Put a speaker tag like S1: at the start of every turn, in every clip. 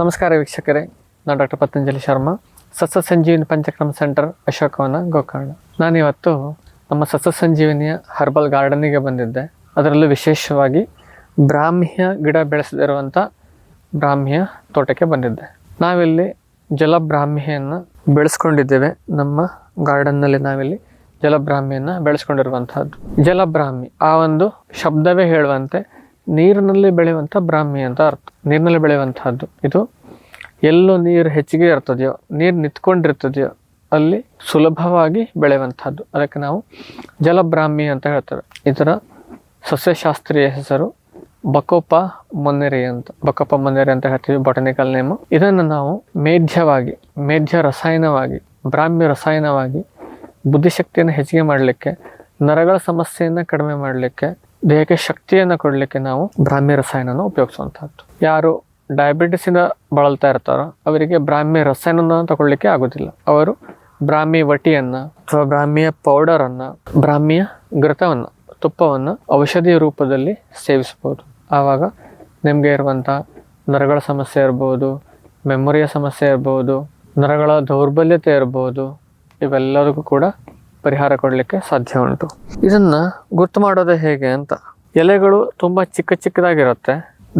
S1: ನಮಸ್ಕಾರ ವೀಕ್ಷಕರೇ. ನಾನು ಡಾಕ್ಟರ್ ಪತಂಜಲಿ ಶರ್ಮಾ. ಸಸ್ಯ ಸಂಜೀವಿನಿ ಪಂಚಕ್ರಮ ಸೆಂಟರ್ ಅಶೋಕವನ ಗೋಕರ್ಣ. ನಾನಿವತ್ತು ನಮ್ಮ ಸಸ್ಯ ಸಂಜೀವಿನಿಯ ಹರ್ಬಲ್ ಗಾರ್ಡನಿಗೆ ಬಂದಿದ್ದೆ. ಅದರಲ್ಲೂ ವಿಶೇಷವಾಗಿ ಬ್ರಾಹ್ಮ್ಯ ಗಿಡ ಬೆಳೆಸದಿರುವಂಥ ಬ್ರಾಹ್ಮ್ಯ ತೋಟಕ್ಕೆ ಬಂದಿದ್ದೆ. ನಾವಿಲ್ಲಿ ಜಲಬ್ರಾಹ್ಮಿಯನ್ನು ಬೆಳೆಸ್ಕೊಂಡಿದ್ದೇವೆ. ನಮ್ಮ ಗಾರ್ಡನ್ನಲ್ಲಿ ನಾವಿಲ್ಲಿ ಜಲಬ್ರಾಹ್ಮಿಯನ್ನು ಬೆಳೆಸ್ಕೊಂಡಿರುವಂತಹದ್ದು. ಜಲಬ್ರಾಹ್ಮಿ ಆ ಒಂದು ಶಬ್ದವೇ ಹೇಳುವಂತೆ ನೀರಿನಲ್ಲಿ ಬೆಳೆಯುವಂಥ ಬ್ರಾಹ್ಮಿ ಅಂತ ಅರ್ಥ. ನೀರಿನಲ್ಲಿ ಬೆಳೆಯುವಂತಹದ್ದು ಇದು ಎಲ್ಲೋ ನೀರು ಹೆಚ್ಚಿಗೆ ಇರ್ತದೆಯೋ, ನೀರು ನಿಂತ್ಕೊಂಡಿರ್ತದೆಯೋ, ಅಲ್ಲಿ ಸುಲಭವಾಗಿ ಬೆಳೆಯುವಂತಹದ್ದು ಅದಕ್ಕೆ ನಾವು ಜಲಬ್ರಾಹ್ಮಿ ಅಂತ ಹೇಳ್ತೇವೆ. ಇದರ ಸಸ್ಯಶಾಸ್ತ್ರೀಯ ಹೆಸರು ಬಕೋಪ ಮೊನ್ನೆರಿ ಅಂತ. ಬಕೋಪ ಮೊನ್ನೆರಿ ಅಂತ ಹೇಳ್ತೀವಿ ಬಾಟನಿಕಲ್ ನೇಮು ಇದನ್ನು ನಾವು ಮೇಧ್ಯವಾಗಿ, ಮೇಧ್ಯ ರಸಾಯನವಾಗಿ, ಬ್ರಾಹ್ಮಿ ರಸಾಯನವಾಗಿ, ಬುದ್ಧಿಶಕ್ತಿಯನ್ನು ಹೆಚ್ಚಿಗೆ ಮಾಡಲಿಕ್ಕೆ, ನರಗಳ ಸಮಸ್ಯೆಯನ್ನು ಕಡಿಮೆ ಮಾಡಲಿಕ್ಕೆ ದೇಹಕ್ಕೆ ಶಕ್ತಿಯನ್ನು ಕೊಡಲಿಕ್ಕೆ ನಾವು ಬ್ರಾಹ್ಮ್ಯ ರಸಾಯನವನ್ನು ಉಪಯೋಗಿಸುವಂತಹದ್ದು. ಯಾರು ಡಯಾಬಿಟಿಸಿಂದ ಬಳಲ್ತಾ ಇರ್ತಾರೋ ಅವರಿಗೆ ಬ್ರಾಹ್ಮ್ಯ ರಸಾಯನವನ್ನು ತಗೊಳ್ಳಿಕ್ಕೆ ಆಗೋದಿಲ್ಲ. ಅವರು ಬ್ರಾಹ್ಮಿ ವಟಿಯನ್ನು ಅಥವಾ ಬ್ರಾಹ್ಮಿಯ ಪೌಡರನ್ನು ಬ್ರಾಹ್ಮಿಯ ಘೃತವನ್ನು, ತುಪ್ಪವನ್ನು ಔಷಧಿಯ ರೂಪದಲ್ಲಿ ಸೇವಿಸ್ಬೋದು ಆವಾಗ ನಿಮಗೆ ಇರುವಂಥ ನರಗಳ ಸಮಸ್ಯೆ ಇರ್ಬೋದು, ಮೆಮೊರಿಯ ಸಮಸ್ಯೆ ಇರ್ಬೋದು, ನರಗಳ ದೌರ್ಬಲ್ಯತೆ ಇರ್ಬೋದು ಇವೆಲ್ಲದಕ್ಕೂ ಕೂಡ ಪರಿಹಾರ ಕೊಡಲಿಕ್ಕೆ ಸಾಧ್ಯ ಉಂಟು. ಇದನ್ನು ಗುರ್ತು ಮಾಡೋದು ಹೇಗೆ ಅಂತ, ಎಲೆಗಳು ತುಂಬ ಚಿಕ್ಕ ಚಿಕ್ಕದಾಗಿರುತ್ತೆ,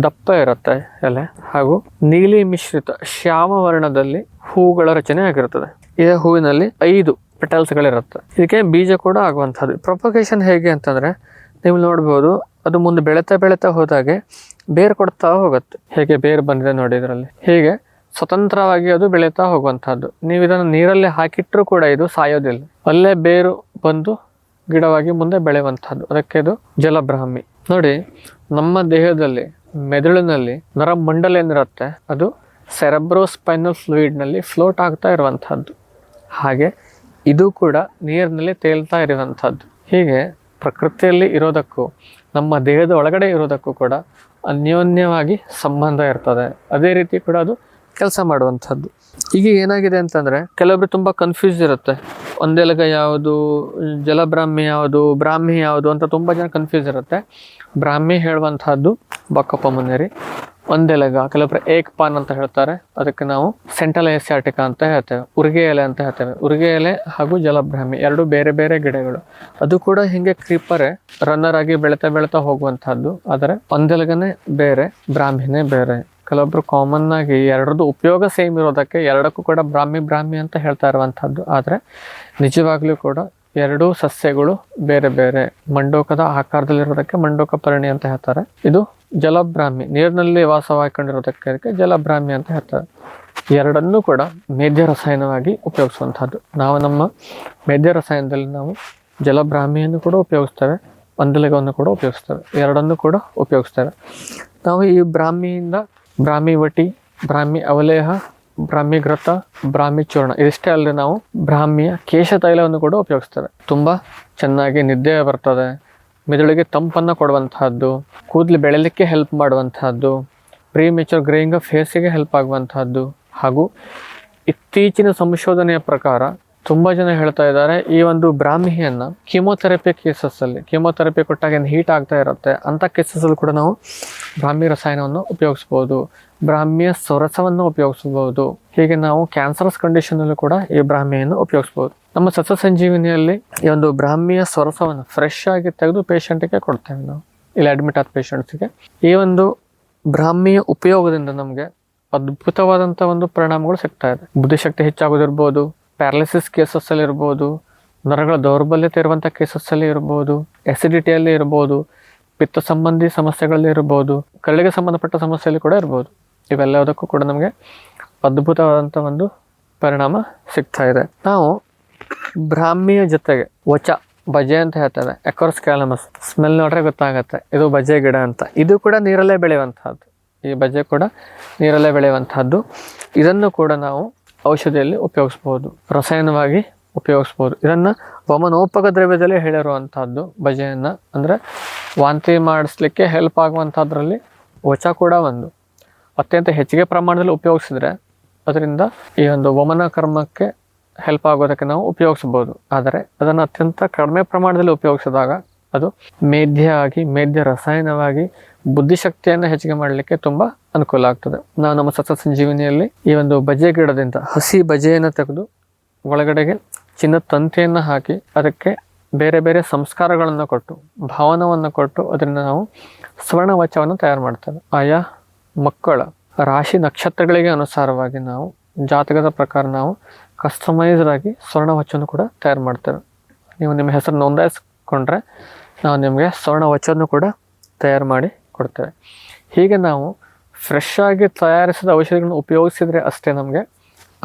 S1: ದಪ್ಪ ಇರುತ್ತೆ ಎಲೆ, ಹಾಗೂ ನೀಲಿ ಮಿಶ್ರಿತ ಶ್ಯಾಮ ವರ್ಣದಲ್ಲಿ ಹೂಗಳ ರಚನೆ ಆಗಿರುತ್ತದೆ. ಇದೇ ಹೂವಿನಲ್ಲಿ ಐದು ಪೆಟಲ್ಸ್ಗಳಿರುತ್ತೆ ಇದಕ್ಕೆ ಬೀಜ ಕೂಡ ಆಗುವಂಥದ್ದು. ಪ್ರೊಪಗೇಷನ್ ಹೇಗೆ ಅಂತಂದರೆ, ನೀವು ನೋಡ್ಬೋದು, ಅದು ಮುಂದೆ ಬೆಳೀತಾ ಬೆಳೀತಾ ಹೋದಾಗೆ ಬೇರು ಕೊಡ್ತಾ ಹೋಗುತ್ತೆ. ಹೇಗೆ ಬೇರು ಬಂದಿದೆ ನೋಡಿ ಹೇಗೆ ಹೀಗೆ ಸ್ವತಂತ್ರವಾಗಿ ಅದು ಬೆಳೀತಾ ಹೋಗುವಂಥದ್ದು. ನೀವು ಇದನ್ನು ನೀರಲ್ಲಿ ಹಾಕಿಟ್ಟರೂ ಕೂಡ ಇದು ಸಾಯೋದಿಲ್ಲ. ಅಲ್ಲೇ ಬೇರು ಬಂದು ಗಿಡವಾಗಿ ಮುಂದೆ ಬೆಳೆಯುವಂಥದ್ದು. ಅದಕ್ಕೆ ಇದು ಜಲಬ್ರಾಹ್ಮಿ. ನೋಡಿ, ನಮ್ಮ ದೇಹದಲ್ಲಿ, ಮೆದುಳಿನಲ್ಲಿ ನರಮಂಡಲ ಏನಿರುತ್ತೆ ಅದು ಸೆರೆಬ್ರೋಸ್ಪೈನಲ್ ಫ್ಲೂಯಿಡ್ನಲ್ಲಿ ಫ್ಲೋಟ್ ಆಗ್ತಾ ಇರುವಂಥದ್ದು. ಹಾಗೆ ಇದು ಕೂಡ ನೀರಿನಲ್ಲಿ ತೇಲ್ತಾ ಇರುವಂಥದ್ದು. ಹೀಗೆ ಪ್ರಕೃತಿಯಲ್ಲಿ ಇರೋದಕ್ಕೂ, ನಮ್ಮ ದೇಹದ ಒಳಗಡೆ ಇರೋದಕ್ಕೂ ಕೂಡ ಅನ್ಯೋನ್ಯವಾಗಿ ಸಂಬಂಧ ಇರ್ತದೆ. ಅದೇ ರೀತಿ ಕೂಡ ಅದು ಕೆಲಸ ಮಾಡುವಂಥದ್ದು. ಈಗ ಏನಾಗಿದೆ ಅಂತಂದರೆ, ಕೆಲವೊಬ್ರು ತುಂಬ ಕನ್ಫ್ಯೂಸ್ ಇರುತ್ತೆ. ಒಂದೆಲಗ ಯಾವುದು, ಜಲಬ್ರಾಹ್ಮಿ ಯಾವುದು, ಬ್ರಾಹ್ಮಿ ಯಾವುದು ಅಂತ ತುಂಬ ಜನ ಕನ್ಫ್ಯೂಸ್ ಇರುತ್ತೆ. ಬ್ರಾಹ್ಮಿ ಹೇಳುವಂತಹದ್ದು ಬಕ್ಕಪ್ಪ ಮುನ್ನೇರಿ ಒಂದೆಲಗ ಕೆಲವೊಬ್ರು ಏಕ್ ಪಾನ್ ಅಂತ ಹೇಳ್ತಾರೆ. ಅದಕ್ಕೆ ನಾವು ಸೆಂಟ್ರಲ್ ಏಸಿಯಾಟಿಕ ಅಂತ ಹೇಳ್ತೇವೆ. ಉರ್ಗೆ ಎಲೆ ಅಂತ ಹೇಳ್ತೇವೆ. ಉರ್ಗೆ ಎಲೆ ಹಾಗೂ ಜಲಬ್ರಾಹ್ಮಿ ಎರಡು ಬೇರೆ ಬೇರೆ ಗಿಡಗಳು. ಅದು ಕೂಡ ಹಿಂಗೆ ಕ್ರೀಪರೆ ರನ್ನರ್ ಆಗಿ ಬೆಳೀತಾ ಬೆಳೀತಾ ಹೋಗುವಂತಹದ್ದು ಆದರೆ ಒಂದೆಲಗನೇ ಬೇರೆ, ಬ್ರಾಹ್ಮಿನೇ ಬೇರೆ. ಕೆಲವೊಬ್ರು ಕಾಮನ್ ಆಗಿ ಎರಡರದ್ದು ಉಪಯೋಗ ಸೇಮ್ ಇರೋದಕ್ಕೆ ಎರಡಕ್ಕೂ ಕೂಡ ಬ್ರಾಹ್ಮಿ ಬ್ರಾಹ್ಮಿ ಅಂತ ಹೇಳ್ತಾ ಇರುವಂಥದ್ದು. ಆದರೆ ನಿಜವಾಗ್ಲೂ ಕೂಡ ಎರಡೂ ಸಸ್ಯಗಳು ಬೇರೆ ಬೇರೆ. ಮಂಡೋಕದ ಆಕಾರದಲ್ಲಿರೋದಕ್ಕೆ ಮಂಡೋಕ ಪರಿಣಿ ಅಂತ ಹೇಳ್ತಾರೆ. ಇದು ಜಲಬ್ರಾಹ್ಮಿ, ನೀರಿನಲ್ಲಿ ವಾಸವಾಗಿಕೊಂಡಿರೋದಕ್ಕೆ ಜಲಬ್ರಾಹ್ಮಿ ಅಂತ ಹೇಳ್ತಾರೆ. ಎರಡನ್ನೂ ಕೂಡ ಮೇಧ್ಯ ರಸಾಯನವಾಗಿ ಉಪಯೋಗಿಸುವಂಥದ್ದು. ನಾವು ನಮ್ಮ ಮೇಧ್ಯ ರಸಾಯನದಲ್ಲಿ ನಾವು ಜಲಬ್ರಾಹ್ಮಿಯನ್ನು ಕೂಡ ಉಪಯೋಗಿಸ್ತೇವೆ ಒಂದೆಲಗವನ್ನು ಕೂಡ ಉಪಯೋಗಿಸ್ತೇವೆ. ಎರಡನ್ನೂ ಕೂಡ ಉಪಯೋಗಿಸ್ತೇವೆ. ನಾವು ಈ ಬ್ರಾಹ್ಮಿಯಿಂದ ಬ್ರಾಹ್ಮಿ ವಟಿ, ಬ್ರಾಹ್ಮಿ ಅವಲೇಹ, ಬ್ರಾಹ್ಮಿ ಘೃತ ಬ್ರಾಹ್ಮಿ ಚೂರ್ಣ. ಇದಿಷ್ಟೇ ಅಲ್ಲದೆ ನಾವು ಬ್ರಾಹ್ಮಿಯ ಕೇಶ ತೈಲವನ್ನು ಕೂಡ ಉಪಯೋಗಿಸ್ತೇವೆ. ತುಂಬ ಚೆನ್ನಾಗಿ ನಿದ್ದೆ ಬರ್ತದೆ. ಮೆದುಳಿಗೆ ತಂಪನ್ನು ಕೊಡುವಂತಹದ್ದು, ಕೂದಲು ಬೆಳೆಯಲಿಕ್ಕೆ ಹೆಲ್ಪ್ ಮಾಡುವಂತಹದ್ದು ಪ್ರೀ ಮೆಚೂರ್ ಗ್ರೇಯಿಂಗ್ ಫೇಸಿಗೆ ಹೆಲ್ಪ್ ಆಗುವಂತಹದ್ದು ಹಾಗೂ ಇತ್ತೀಚಿನ ಸಂಶೋಧನೆಯ ಪ್ರಕಾರ ತುಂಬ ಜನ ಹೇಳ್ತಾ ಇದ್ದಾರೆ, ಈ ಒಂದು ಬ್ರಾಹ್ಮಿಯನ್ನು ಕೀಮೋಥೆರಪಿ ಕೇಸಸ್ಸಲ್ಲಿ ಕೀಮೋಥೆರಪಿ ಕೊಟ್ಟಾಗ ಏನು ಹೀಟ್ ಆಗ್ತಾ ಇರುತ್ತೆ ಅಂಥ ಕೇಸಸ್ಸಲ್ಲಿ ಕೂಡ ನಾವು ಬ್ರಾಹ್ಮಿ ರಸಾಯನವನ್ನು ಉಪಯೋಗಿಸ್ಬೋದು, ಬ್ರಾಹ್ಮಿಯ ಸೊರಸವನ್ನು ಉಪಯೋಗಿಸ್ಬೋದು, ಹೀಗೆ ನಾವು ಕ್ಯಾನ್ಸರಸ್ ಕಂಡೀಷನಲ್ಲೂ ಕೂಡ ಈ ಬ್ರಾಹ್ಮಿಯನ್ನು ಉಪಯೋಗಿಸ್ಬೋದು. ನಮ್ಮ ಸಸ ಸಂಜೀವಿನಿಯಲ್ಲಿ ಈ ಒಂದು ಬ್ರಾಹ್ಮಿಯ ಸೊರಸವನ್ನು ಫ್ರೆಶ್ ಆಗಿ ತೆಗೆದು ಪೇಷಂಟಿಗೆ ಕೊಡ್ತೇವೆ ನಾವು, ಇಲ್ಲಿ ಅಡ್ಮಿಟ್ ಆದ ಪೇಷಂಟ್ಸ್ಗೆ ಈ ಒಂದು ಬ್ರಾಹ್ಮಿಯ ಉಪಯೋಗದಿಂದ ನಮಗೆ ಅದ್ಭುತವಾದಂಥ ಒಂದು ಪರಿಣಾಮಗಳು ಸಿಗ್ತಾ ಇದೆ. ಬುದ್ಧಿಶಕ್ತಿ ಹೆಚ್ಚಾಗೋದಿರ್ಬೋದು ಪ್ಯಾರಾಲಿಸಿಸ್ ಕೇಸಸ್ಸಲ್ಲಿ ಇರ್ಬೋದು, ನರಗಳ ದೌರ್ಬಲ್ಯತೆ ಇರುವಂಥ ಕೇಸಸ್ಸಲ್ಲಿ ಇರ್ಬೋದು ಎಸಿಡಿಟಿಯಲ್ಲಿ ಇರ್ಬೋದು, ಪಿತ್ತ ಸಂಬಂಧಿ ಸಮಸ್ಯೆಗಳಲ್ಲಿ ಇರ್ಬೋದು ಕಳ್ಳಿಗೆ ಸಂಬಂಧಪಟ್ಟ ಸಮಸ್ಯೆಯಲ್ಲಿ ಕೂಡ ಇರ್ಬೋದು. ಇವೆಲ್ಲದಕ್ಕೂ ಕೂಡ ನಮಗೆ ಅದ್ಭುತವಾದಂಥ ಒಂದು ಪರಿಣಾಮ ಸಿಗ್ತಾ ಇದೆ. ನಾವು ಬ್ರಾಹ್ಮಿಯ ಜೊತೆಗೆ ವಚ ಬಜೆ ಅಂತ ಹೇಳ್ತೇವೆ. ಎಕೋರ್ಸ್ ಕ್ಯಾಲಮಸ್ ಸ್ಮೆಲ್ ನೋಡ್ರೆ ಗೊತ್ತಾಗುತ್ತೆ. ಇದು ಬಜೆ ಗಿಡ ಅಂತ. ಇದು ಕೂಡ ನೀರಲ್ಲೇ ಬೆಳೆಯುವಂಥದ್ದು ಈ ಬಜೆ ಕೂಡ ನೀರಲ್ಲೇ ಬೆಳೆಯುವಂಥದ್ದು ಇದನ್ನು ಕೂಡ ನಾವು ಔಷಧಿಯಲ್ಲಿ ಉಪಯೋಗಿಸ್ಬೋದು. ರಸಾಯನವಾಗಿ ಉಪಯೋಗಿಸ್ಬೋದು. ಇದನ್ನು ವಮನೋಪಕ ದ್ರವ್ಯದಲ್ಲಿ ಹೇಳಿರುವಂಥದ್ದು ಭಜೆಯನ್ನು ಅಂದರೆ ವಾಂತಿ ಮಾಡಿಸ್ಲಿಕ್ಕೆ ಹೆಲ್ಪ್ ಆಗುವಂಥದ್ರಲ್ಲಿ ವಚ ಕೂಡ ಒಂದು. ಅತ್ಯಂತ ಹೆಚ್ಚಿಗೆ ಪ್ರಮಾಣದಲ್ಲಿ ಉಪಯೋಗಿಸಿದ್ರೆ ಅದರಿಂದ ಈ ಒಂದು ವಮನ ಕರ್ಮಕ್ಕೆ ಹೆಲ್ಪ್ ಆಗೋದಕ್ಕೆ ನಾವು ಉಪಯೋಗಿಸ್ಬೋದು. ಆದರೆ ಅದನ್ನು ಅತ್ಯಂತ ಕಡಿಮೆ ಪ್ರಮಾಣದಲ್ಲಿ ಉಪಯೋಗಿಸಿದಾಗ ಅದು ಮೇಧ್ಯ ಆಗಿ ಮೇಧ್ಯ ರಸಾಯನವಾಗಿ ಬುದ್ಧಿಶಕ್ತಿಯನ್ನು ಹೆಚ್ಚಿಗೆ ಮಾಡಲಿಕ್ಕೆ ತುಂಬ ಅನುಕೂಲ ಆಗ್ತದೆ. ನಾವು ನಮ್ಮ ಸಸ್ಯ ಸಂಜೀವಿನಿಯಲ್ಲಿ ಈ ಒಂದು ಬಜೆ ಗಿಡದಿಂದ ಹಸಿ ಬಜೆಯನ್ನು ತೆಗೆದು ಒಳಗಡೆಗೆ ಚಿನ್ನ ತಂತಿಯನ್ನು ಹಾಕಿ ಅದಕ್ಕೆ ಬೇರೆ ಬೇರೆ ಸಂಸ್ಕಾರಗಳನ್ನು ಕೊಟ್ಟು, ಭಾವನವನ್ನು ಕೊಟ್ಟು ಅದರಿಂದ ನಾವು ಸ್ವರ್ಣವಚವನ್ನು ತಯಾರು ಮಾಡ್ತೇವೆ. ಆಯಾ ಮಕ್ಕಳ ರಾಶಿ ನಕ್ಷತ್ರಗಳಿಗೆ ಅನುಸಾರವಾಗಿ ನಾವು ಜಾತಕದ ಪ್ರಕಾರ ನಾವು ಕಸ್ಟಮೈಸ್ಡ್ ಆಗಿ ಸ್ವರ್ಣವಚವನ್ನು ಕೂಡ ತಯಾರು ಮಾಡ್ತೇವೆ. ನೀವು ನಿಮ್ಮ ಹೆಸರು ನೋಂದಾಯಿಸ್ಕೊಂಡ್ರೆ ನಾವು ನಿಮಗೆ ಸ್ವರ್ಣವಚವನ್ನು ಕೂಡ ತಯಾರು ಮಾಡಿ ಕೊಡ್ತೇವೆ. ಹೀಗೆ ನಾವು ಫ್ರೆಶ್ ಆಗಿ ತಯಾರಿಸಿದ ಔಷಧಿಗಳನ್ನು ಉಪಯೋಗಿಸಿದರೆ ಅಷ್ಟೇ ನಮಗೆ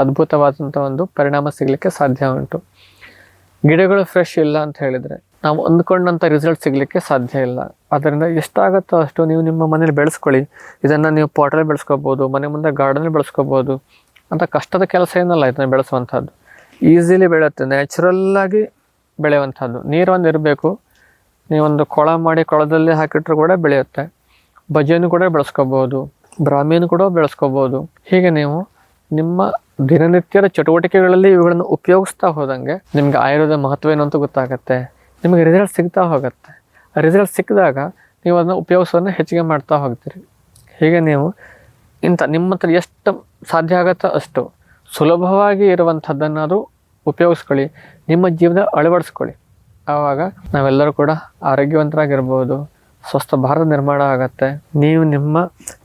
S1: ಅದ್ಭುತವಾದಂಥ ಒಂದು ಪರಿಣಾಮ ಸಿಗಲಿಕ್ಕೆ ಸಾಧ್ಯ ಉಂಟು. ಗಿಡಗಳು ಫ್ರೆಶ್ ಇಲ್ಲ ಅಂತ ಹೇಳಿದರೆ ನಾವು ಅಂದ್ಕೊಂಡಂಥ ರಿಸಲ್ಟ್ ಸಿಗಲಿಕ್ಕೆ ಸಾಧ್ಯ ಇಲ್ಲ. ಅದರಿಂದ ಎಷ್ಟಾಗುತ್ತೋ ಅಷ್ಟು ನೀವು ನಿಮ್ಮ ಮನೇಲಿ ಬೆಳೆಸ್ಕೊಳ್ಳಿ. ಇದನ್ನು ನೀವು ಪಾಟಲ್ಲಿ ಬೆಳೆಸ್ಕೋಬೋದು, ಮನೆ ಮುಂದೆ ಗಾರ್ಡನಲ್ಲಿ ಬೆಳೆಸ್ಕೋಬೋದು. ಅಂತ ಕಷ್ಟದ ಕೆಲಸ ಏನಲ್ಲ ಇದನ್ನು ಬೆಳೆಸುವಂಥದ್ದು ಈಸಿಲಿ ಬೆಳೆಯುತ್ತೆ ನ್ಯಾಚುರಲ್ಲಾಗಿ ಬೆಳೆಯುವಂಥದ್ದು ನೀರು ಒಂದು ಇರಬೇಕು, ನೀವೊಂದು ಕೊಳ ಮಾಡಿ ಕೊಳದಲ್ಲಿ ಹಾಕಿಟ್ರೂ ಕೂಡ ಬೆಳೆಯುತ್ತೆ. ಬಜೆಯನ್ನು ಕೂಡ ಬೆಳೆಸ್ಕೋಬೋದು. ಬ್ರಾಹ್ಮಿಯನ್ನು ಕೂಡ ಬೆಳೆಸ್ಕೋಬೋದು. ಹೀಗೆ ನೀವು ನಿಮ್ಮ ದಿನನಿತ್ಯದ ಚಟುವಟಿಕೆಗಳಲ್ಲಿ ಇವುಗಳನ್ನು ಉಪಯೋಗಿಸ್ತಾ ಹೋದಂಗೆ ನಿಮ್ಗೆ ಆಯುರ್ವೇದ ಮಹತ್ವ ಏನು ಅಂತ ಗೊತ್ತಾಗತ್ತೆ. ನಿಮಗೆ ರಿಸಲ್ಟ್ ಸಿಗ್ತಾ ಹೋಗುತ್ತೆ. ರಿಸಲ್ಟ್ ಸಿಕ್ಕಿದಾಗ ನೀವು ಅದನ್ನು ಉಪಯೋಗಿಸೋದನ್ನ ಹೆಚ್ಚಿಗೆ ಮಾಡ್ತಾ ಹೋಗ್ತೀರಿ. ಹೀಗೆ ನೀವು ಇಂಥ ನಿಮ್ಮ ಹತ್ರ ಎಷ್ಟು ಸಾಧ್ಯ ಆಗುತ್ತೋ ಅಷ್ಟು ಸುಲಭವಾಗಿ ಇರುವಂಥದ್ದನ್ನಾದರೂ ಉಪಯೋಗಿಸ್ಕೊಳ್ಳಿ. ನಿಮ್ಮ ಜೀವನ ಅಳವಡಿಸ್ಕೊಳ್ಳಿ. ಆವಾಗ ನಾವೆಲ್ಲರೂ ಕೂಡ ಆರೋಗ್ಯವಂತರಾಗಿರ್ಬೋದು. ಸ್ವಸ್ಥ ಭಾರತ ನಿರ್ಮಾಣ ಆಗತ್ತೆ. ನೀವು ನಿಮ್ಮ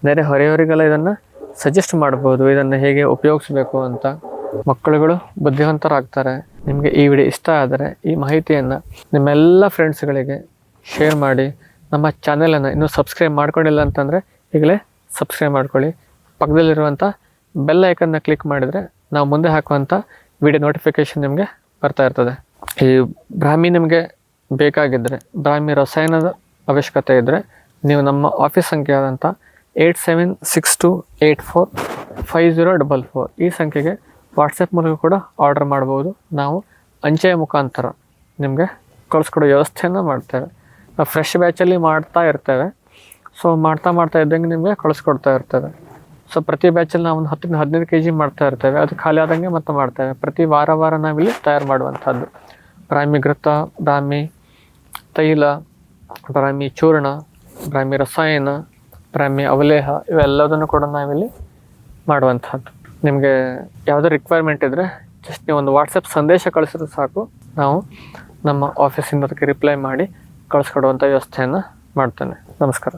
S1: ನೆರೆ ಹೊರೆಯವರಿಗೆಲ್ಲ ಇದನ್ನು ಸಜೆಸ್ಟ್ ಮಾಡ್ಬೋದು. ಇದನ್ನು ಹೇಗೆ ಉಪಯೋಗಿಸ್ಬೇಕು ಅಂತ. ಮಕ್ಕಳುಗಳು ಬುದ್ಧಿವಂತರಾಗ್ತಾರೆ. ನಿಮಗೆ ಈ ವಿಡಿಯೋ ಇಷ್ಟ ಆದರೆ ಈ ಮಾಹಿತಿಯನ್ನು ನಿಮ್ಮೆಲ್ಲ ಫ್ರೆಂಡ್ಸ್ಗಳಿಗೆ ಶೇರ್ ಮಾಡಿ. ನಮ್ಮ ಚಾನೆಲನ್ನು ಇನ್ನೂ ಸಬ್ಸ್ಕ್ರೈಬ್ ಮಾಡ್ಕೊಂಡಿಲ್ಲ ಅಂತಂದರೆ ಈಗಲೇ ಸಬ್ಸ್ಕ್ರೈಬ್ ಮಾಡ್ಕೊಳ್ಳಿ. ಪಕ್ಕದಲ್ಲಿರುವಂಥ ಬೆಲ್ ಐಕನ್ನ ಕ್ಲಿಕ್ ಮಾಡಿದರೆ ನಾವು ಮುಂದೆ ಹಾಕುವಂಥ ವಿಡಿಯೋ ನೋಟಿಫಿಕೇಷನ್ ನಿಮಗೆ ಬರ್ತಾ ಇರ್ತದೆ. ಈ ಬ್ರಾಹ್ಮಿ ನಿಮಗೆ ಬೇಕಾಗಿದ್ದರೆ ಬ್ರಾಹ್ಮಿ ರಸಾಯನದ ಅವಶ್ಯಕತೆ ಇದ್ದರೆ ನೀವು ನಮ್ಮ ಆಫೀಸ್ ಸಂಖ್ಯೆ ಆದಂಥ eight seven six two eight four five zero double four ಈ ಸಂಖ್ಯೆಗೆ ವಾಟ್ಸಪ್ ಮೂಲಕ ಕೂಡ ಆರ್ಡರ್ ಮಾಡ್ಬೋದು ನಾವು ಅಂಚೆಯ ಮುಖಾಂತರ ನಿಮಗೆ ಕಳಿಸ್ಕೊಡೋ ವ್ಯವಸ್ಥೆಯನ್ನು ಮಾಡ್ತೇವೆ. ನಾವು ಫ್ರೆಶ್ ಬ್ಯಾಚಲ್ಲಿ ಮಾಡ್ತಾ ಇರ್ತೇವೆ. ಸೊ ಮಾಡ್ತಾ ಮಾಡ್ತಾ ಇದ್ದಂಗೆ ನಿಮಗೆ ಕಳಿಸ್ಕೊಡ್ತಾ ಇರ್ತೇವೆ. ಸೊ ಪ್ರತಿ ಬ್ಯಾಚಲ್ಲಿ ನಾವು ಒಂದು ಹತ್ತರಿಂದ ಹದಿನೈದು ಕೆ ಜಿ ಮಾಡ್ತಾ ಇರ್ತೇವೆ. ಅದು ಖಾಲಿ ಆದಂಗೆ ಮತ್ತೆ ಮಾಡ್ತೇವೆ. ಪ್ರತಿ ವಾರ ವಾರ ನಾವಿಲ್ಲಿ ತಯಾರು ಮಾಡುವಂಥದ್ದು ಬ್ರಾಹ್ಮಿ ಘೃತ ಬ್ರಾಹ್ಮಿ ತೈಲ ಬ್ರಾಹ್ಮಿ ಚೂರ್ಣ, ಬ್ರಾಹ್ಮಿ ರಸಾಯನ, ಬ್ರಾಹ್ಮಿ ಅವಲೇಹ ಇವೆಲ್ಲದನ್ನು ಕೂಡ ನಾವಿಲ್ಲಿ ಮಾಡುವಂಥದ್ದು. ನಿಮಗೆ ಯಾವುದೇ ರಿಕ್ವೈರ್ಮೆಂಟ್ ಇದ್ದರೆ ಜಸ್ಟ್ ನೀವು ಒಂದು ವಾಟ್ಸಪ್ ಸಂದೇಶ ಕಳಿಸಿದ್ರೆ ಸಾಕು. ನಾವು ನಮ್ಮ ಆಫೀಸಿಂದ ಅದಕ್ಕೆ ರಿಪ್ಲೈ ಮಾಡಿ ಕಳಿಸ್ಕೊಡುವಂಥ ವ್ಯವಸ್ಥೆಯನ್ನು ಮಾಡ್ತೇನೆ. ನಮಸ್ಕಾರ.